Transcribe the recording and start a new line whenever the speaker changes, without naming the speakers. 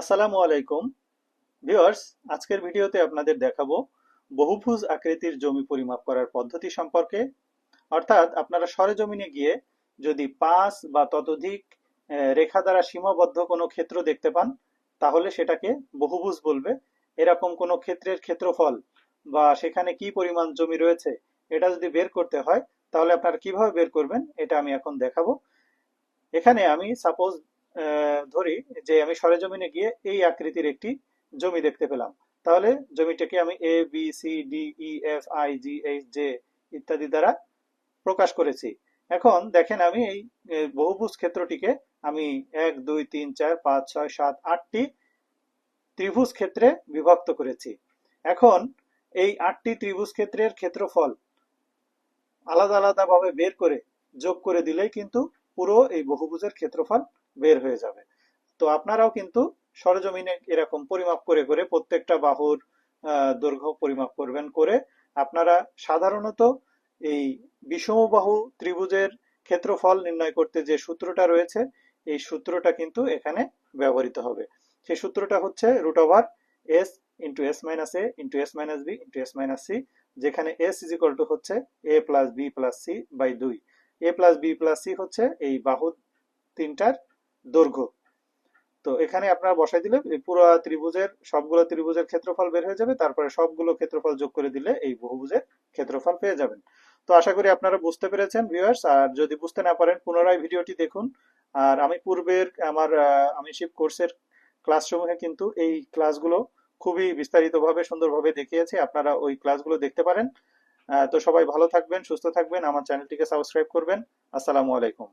আসসালামু আলাইকুম। ভিউয়ার্স, আজকের ভিডিওতে আপনাদের দেখাবো বহুভুজ আকৃতির জমি পরিমাপ করার পদ্ধতি সম্পর্কে। অর্থাৎ আপনারা সরেজমিনে গিয়ে যদি পাঁচ বা ততোধিক রেখা দ্বারা সীমাবদ্ধ কোনো ক্ষেত্র দেখতে পান, তাহলে সেটাকে বহুভুজ বলবে। এরকম কোনো ক্ষেত্রের ক্ষেত্রফল বা সেখানে কি পরিমাণ জমি রয়েছে, এটা যদি বের করতে হয়, তাহলে আপনারা কীভাবে বের করবেন, এটা আমি এখন দেখাবো। এখানে আমি সাপোজ ধরি যে আমি সরেজমিনে গিয়ে এই আকৃতির একটি জমি দেখতে পেলাম। তাহলে জমিটাকে আমি A B C D E F I G H J ইত্যাদি দ্বারা প্রকাশ করেছি। এখন দেখেন আমি এই বহুভুজ ক্ষেত্রটিকে আমি এক, দুই, তিন, চার, পাঁচ, ছয়, সাত, আটটি ত্রিভুজ ক্ষেত্রে বিভক্ত করেছি। এখন এই আটটি ত্রিভুজ ক্ষেত্রের ক্ষেত্রফল আলাদা আলাদা ভাবে বের করে যোগ করে দিলেই কিন্তু পুরো এই বহুভুজের ক্ষেত্রফল বের হয়ে যাবে। তো আপনারাও কিন্তু সরজমিনে এরকম পরিমাপ করে করে প্রত্যেকটা বাহুর দৈর্ঘ্য পরিমাপ করবেন করে আপনারা সাধারণত এই বিষমবাহু ত্রিভুজের ক্ষেত্রফল নির্ণয় করতে যে সূত্রটা রয়েছে, এই সূত্রটা কিন্তু এখানে ব্যবহৃত হবে। সেই সূত্রটা হচ্ছে root over S into S minus A into S minus B into S minus C যেখানে এস ইজ ইকুয়াল টু হচ্ছে A plus B plus C by দুই। A plus B plus C হচ্ছে এই বাহু তিনটার দৈর্ঘ্য। তো এখানে আপনারা বসাই দিলে পুরো ত্রিভুজের, সবগুলো ত্রিভুজের ক্ষেত্রফল বের হয়ে যাবে, তারপরে সবগুলো ক্ষেত্রফল যোগ করে দিলে এই বহুভুজের ক্ষেত্রফল পেয়ে যাবেন। তো আশা করি আপনারা বুঝতে পেরেছেন ভিউয়ার্স আর যদি বুঝতে না পারেন, পুনরায় ভিডিওটি দেখুন। আর আমি পূর্বের আমার আমি শিপ কোর্সের ক্লাসসমূহে কিন্তু এই ক্লাসগুলো খুবই বিস্তারিতভাবে, সুন্দরভাবে দেখিয়েছি। আপনারা ওই ক্লাসগুলো দেখতে পারেন। তো সবাই ভালো থাকবেন, সুস্থ থাকবেন। আমার চ্যানেলটিকে সাবস্ক্রাইব করবেন। আসসালামু আলাইকুম।